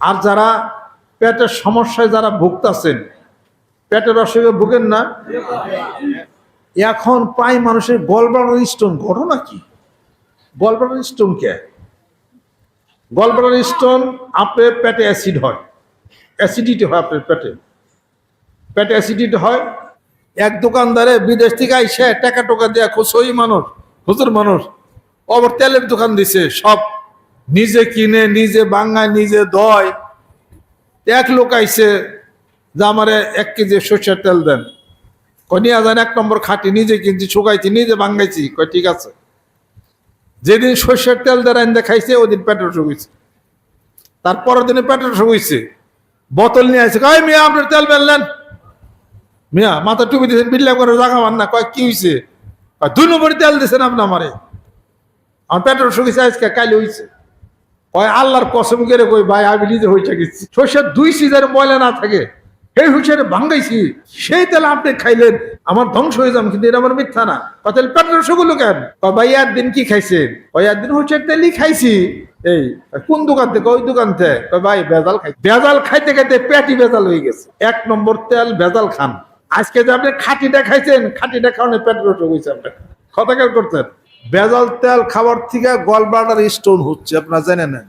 আর যারা পেটের সমস্যায় যারা ভুগতাছেন, পেটের অসুখে ভুগেন না। এখন প্রায় মানুষের গলব্লাডার স্টোন ঘটনা কি? গলব্লাডার স্টোন কে? গলব্লাডার স্টোন আপনার পেটে অ্যাসিড হয়। অ্যাসিডিটি হয় আপনার পেটে। পেটে অ্যাসিডিটি হয়। এক দোকানদারে বিদেশ থেকে আইসে টাকা টোকা দেয়া খুশই মানুষ, হুজুর মানুষ আবার তেলের দোকান দিছে, সব নিজে কিনে, নিজে বাঙ্গায়, নিজে দয়। এক লোক আইছে যে আমারে এক কেজি সর্ষের তেল দেন। কয়, নিয়ে যান, এক নম্বর খাটি, নিজে কিনছি, শুকাইছি, নিজে বাঙ্গাইছি। কয়, ঠিক আছে। যেদিন সর্ষের তেল দেন আইন খাইছে, ওই দিন পেট্রোল শুকাইছে। তারপরের দিনে পেট্রোল শুকাইছে। বোতল নিয়ে আসছে কয়, মিয়া আপনার তেল বেললেন মিয়া, মাথা টুপি দিয়েছেন বিল্লা করে জাগা মান না। কয়, কি হয়েছে দুই নম্বরে তেল দিয়েছেন আপনার আমারে। আমার পেট্রোল শুকিয়েছে আজকে কাইলে হয়েছে কয় আল্লাহর কসম করে কই, ভাই, আমি নিজে হইতে গেছি। সর্ষের দুই সিজার ময়লা না থাকে এই হুইসের ভাঙ্গাইছি, সেই তেল আপনি খাইলেন, আমার ধ্বংস হয়ে যাম কিন্তু এটা আমার মিথ্যা না। তাহলে পেট্রোল শুকুলো কেন? কয় ভাই আর দিন কি খাইছেন? কয় আর দিন হুইসের তেলই খাইছি। এই, কোন দোকান থেকে? ওই দোকান থেকে। ভাই বেজাল খাই বেজাল খাইতে খাইতে পেটি বেজাল হয়ে গেছে। এক নম্বর তেল বেজাল খান। আজকে যে আপনি খাটিটা খাইছেন, খাটিটা খাওয়ানো পেট্রোল শুকুইছে আপনার। কথা কেন করতেন বেজাল তেল খাবার থেকে গলব্লাডার স্টোন হচ্ছে আপনারা জানেন নেন।